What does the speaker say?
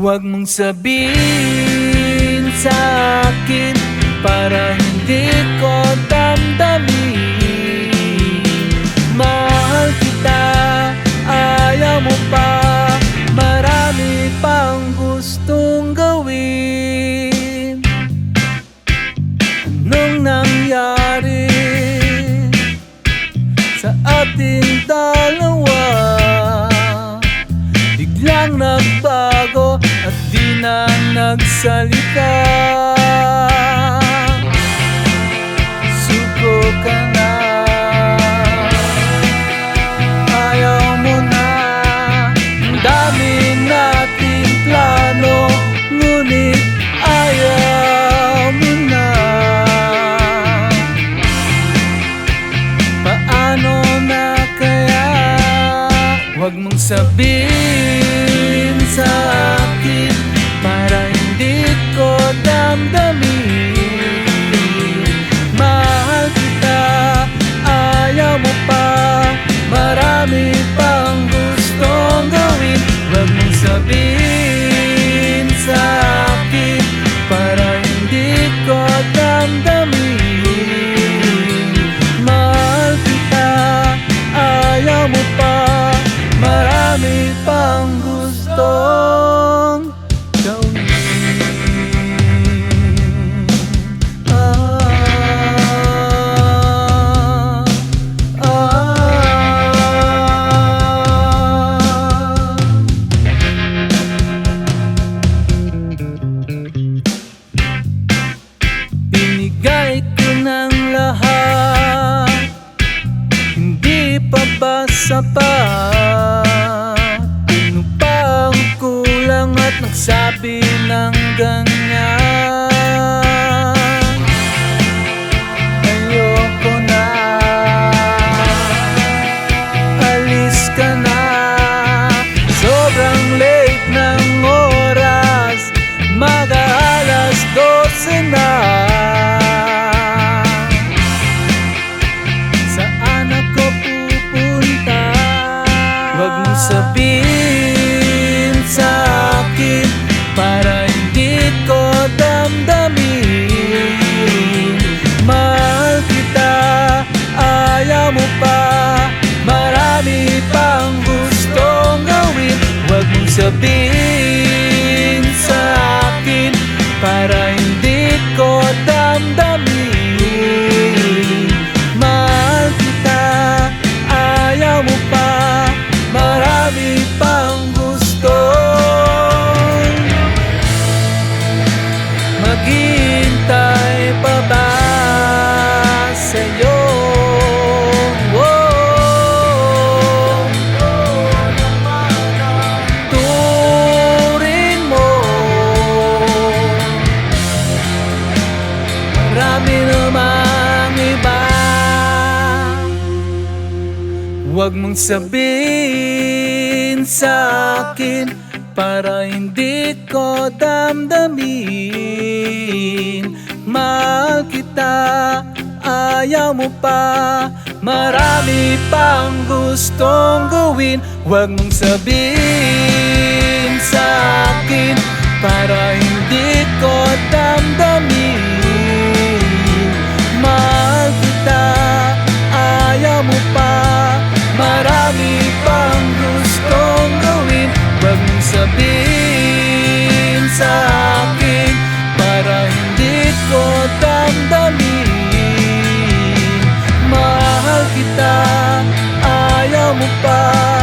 Huwag mong sabihin sa akin Para hindi ko damdamin Mahal kita, ayaw mo pa Marami pang gustong gawin Anong nangyari sa ating dalawa? Biglang nagbago na nagsalita. Suko ka na. Ayaw mo na. Ang dami nating plano Ngunit ayaw mo na. Paano na kaya? Huwag mong sabihin nagsabi ng ganyan? Huwag Huwag mong sabihin sa akin Para hindi ko damdamin. Mahal kita, ayaw mo pa. Marami pang gustong gawin. Huwag mong sabihin sa akin Para hindi ko damdamin damdamin Mahal